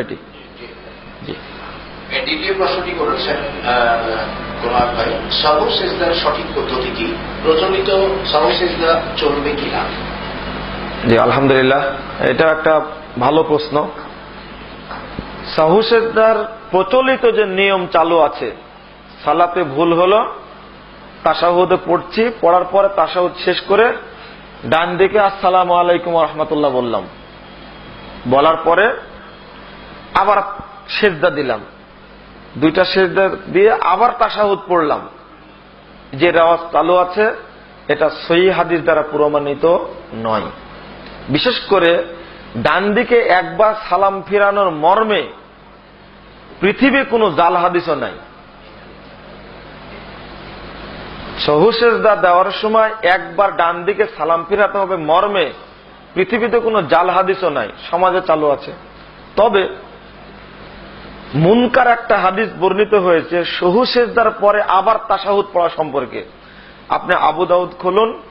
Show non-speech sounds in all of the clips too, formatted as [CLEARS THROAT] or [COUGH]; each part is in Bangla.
এটি জি দ্বিতীয় প্রশ্নটি করেছেন গোলাপ ভাই। সাহু সেজদার সঠিক পদ্ধতি কি? প্রচলিত সাহু সেজদা চলবে কিনা? জি আলহামদুলিল্লাহ। এটা একটা ভালো প্রশ্ন। সাহুসেদার প্রচলিত যে নিয়ম চালু আছে সালাতে ভুল হলো তাসাহুদে পড়ছি পড়ার পরে তাসাহুদ শেষ করে ডান দিকে আসসালাম আলাইকুম রহমতুল্লাহ বললাম। বলার পরে আবার সেজদা দিলাম। দুইটা সেজদা দিয়ে আবার তাসাহুদ পড়লাম। যে রেওয়াজ চালু আছে, এটা সহি হাদিস দ্বারা প্রমাণিত নয়। বিশেষ করে ডান দিকে একবার সালাম ফিরানোর মর্মে পৃথিবী কোনো জাল হাদিসও নাই। সহুসেজদা দেওয়ার সময় একবার ডান দিকে সালাম ফিরাতে হবে মর্মে পৃথিবীতে কোনো জাল হাদিসও নাই, সমাজে চালু আছে। তবে মুনকার একটা হাদিস বর্ণিত হয়েছে সহুসেজদার পরে আবার তাসাহুদ পড়া সম্পর্কে। আপনি আবু দাউদ খুলুন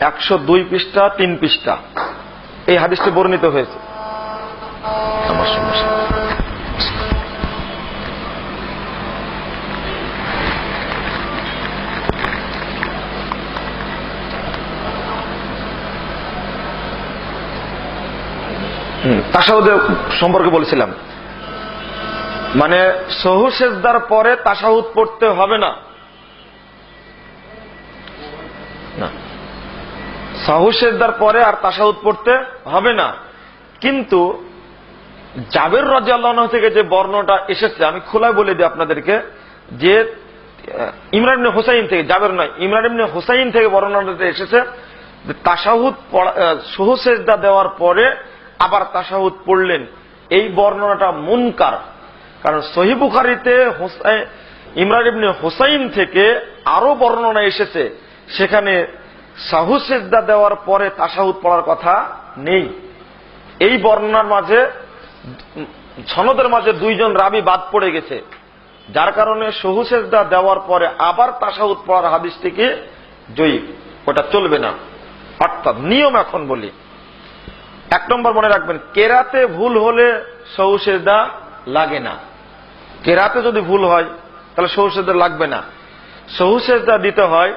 একশো দুই পৃষ্ঠা তিন পৃষ্ঠা। এই হাদিসটি বর্ণিত হয়েছে। আমার সমস্যা। হুম, তাসাহুদের সম্পর্কে বলেছিলাম। মানে সহু সেজদার পরে তাসাহুদ পড়তে হবে না। সাহু সেজদার পরে আর তাসাহুদ পড়তে হবে না। কিন্তু জাবের রাজিয়াল্লাহ থেকে যে বর্ণটা এসেছে, আমি খোলায় বলে দিই আপনাদেরকে যে ইমরান ইবনে হোসাইন থেকে, জাবের নয়, ইমরান ইবনে হোসাইন থেকে বর্ণনাটা এসেছে তাসাহুদ সহু সেজদা দেওয়ার পরে আবার তাসাহুদ পড়লেন। এই বর্ণনাটা মুনকার। কারণ সহি বুখারিতে হোসাই- ইমরান ইবনে হোসাইন থেকে আরও বর্ণনা এসেছে সেখানে সাহু সেজদা দেওয়ার পরে তাসাহুদ পড়ার কথা নেই। এই বর্ণনার মাঝে উম, সনদের মাঝে দুইজন রাবি বাদ পড়ে গেছে। যার কারণে সহু সেজদা দেওয়ার পরে আবার তাসাহুদ পড়ার হাদিসটিকে জয়ী। ওটা চলবে না। অর্থাৎ নিয়ম এখন বলি। এক নম্বর মনে রাখবেন কেরাতে ভুল হলে সহু সেজদা লাগে না। কেরাতে যদি ভুল হয়, তাহলে সহু সেজদা লাগবে না। সহু সেজদা দিতে হয়,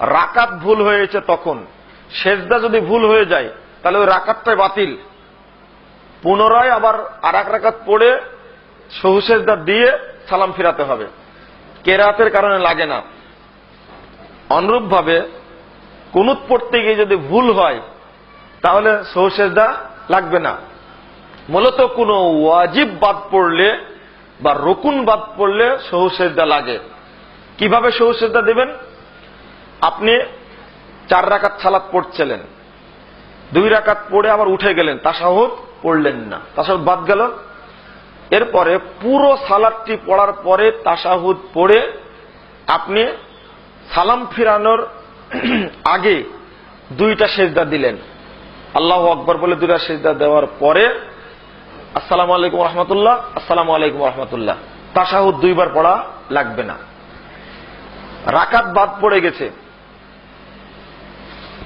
রাকাত ভুল হয়েছে তখন। সেজদা যদি ভুল হয়ে যায়, তাহলে ওই রাকাতটাই বাতিল। পুনরায় আবার আর এক রাকাত পড়ে সহু সেজদা দিয়ে সালাম ফিরাতে হবে। কেরাতের কারণে লাগে না। অনুরূপ ভাবে কুনুত পড়তে গিয়ে যদি ভুল হয়, তাহলে সহু সেজদা লাগবে না। মূলত কোনো ওয়াজিব বাদ পড়লে বা রকুন বাদ পড়লে সহু সেজদা লাগে। কীভাবে সহু সেজদা দেবেন? আপনি চার রাকাত সালাত পড়ছিলেন। দুই রাকাত পড়ে আবার উঠে গেলেন, তাসাহুদ পড়লেন না। তাসাহুদ বাদ গেল। এরপরে পুরো সালাদটি পড়ার পরে তাসাহুদ পড়ে আপনি সালাম ফিরানোর [CLEARS THROAT] আগে দুইটা সেজদা দিলেন। আল্লাহ আকবর বলে দুইটা সেজদা দেওয়ার পরে আসসালামু আলাইকুম রহমতুল্লাহ, আসসালামু আলাইকুম রহমতুল্লাহ। তাসাহুদ দুইবার পড়া লাগবে না। রাকাত বাদ পড়ে গেছে।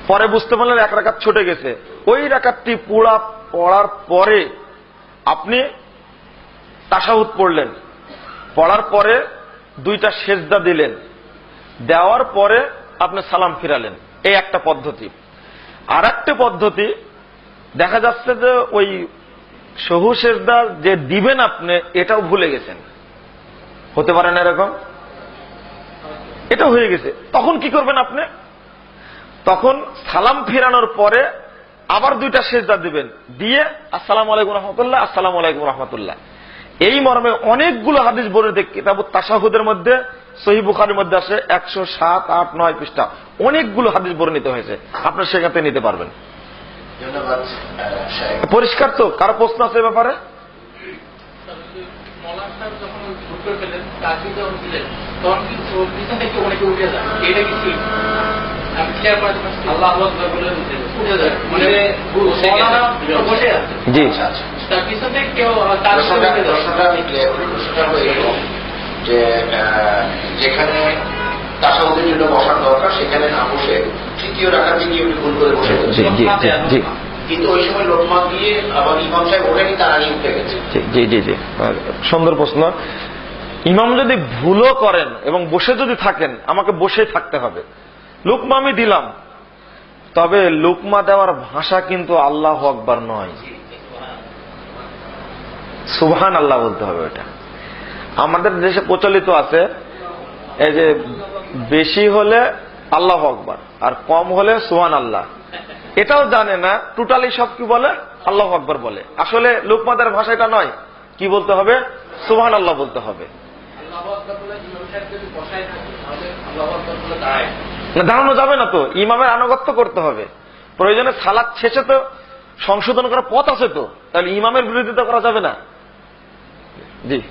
পরে বুঝতে পারলেন এক রাকাত ছুটে গেছে। ওই রাকাতটি পুরা পড়ার পরে আপনি তাসাহুদ পড়লেন। পড়ার পরে দুইটা সেজদা দিলেন। দেওয়ার পরে আপনি সালাম ফিরালেন। এই একটা পদ্ধতি। আর পদ্ধতি, দেখা যাচ্ছে যে ওই সহু সেজদা যে দিবেন আপনি, এটাও ভুলে গেছেন। হতে পারে না এরকম? এটা হয়ে গেছে। তখন কি করবেন আপনি? তখন সালাম ফেরানোর পরে আবার দুইটা সেজদা দিবেন। দিয়ে, আসসালাম আলাইকুম রহমতুল্লাহ, আসসালাম আলাইকুম রহমতুল্লাহ। এই মর্মে অনেকগুলো হাদিস বর্ণিত কিতাব তাসাহুদের মধ্যে, সহি বুখারের মধ্যে আসে একশো সাত, আট, নয় পৃষ্ঠা। অনেকগুলো হাদিস বর্ণিত হয়েছে। আপনার সেখান থেকে নিতে পারবেন। পরিষ্কার তো কারও প্রশ্ন আছে ব্যাপারে? জি। আচ্ছা আচ্ছা। যে আহ, যেখানে তাসাউদের জন্য বসার দরকার সেখানে না বসে তৃতীয় রাখাতে গিয়ে উনি ভুল করে বসে জি গেছেন জি জি জি। কিন্তু ওই সময় লোকমান দিয়ে আবার ইমাম সাহেব ওটাকে তার উঠে গেছে। জি, জি জি জি। সুন্দর প্রশ্ন। ইমাম যদি ভুলও করেন এবং বসে যদি থাকেন আমাকে বসে থাকতে হবে। লুকমা আমি দিলাম। তবে লুকমা দেওয়ার ভাষা কিন্তু আল্লাহ আকবার নয়। সুবহান আল্লাহ বলতে হবে ওটা। আমাদের দেশে প্রচলিত আছে এই যে বেশি হলে আল্লাহ আকবার। আর কম হলে সুহান আল্লাহ এটাও জানে না টোটালি সব কি বলে? আল্লাহ আকবার বলে। আসলে লোকমাদের ভাষা এটা নয়। কি বলতে হবে? সুহান আল্লাহ বলতে হবে দাঁড়ানো যাবে না তো। ইমামের আনুগত্য করতে হবে। প্রয়োজনে সালাদ শেষে তো সংশোধন করার পথ আছে তো। তাহলে ইমামের বিরোধিতা করা যাবে না। জি।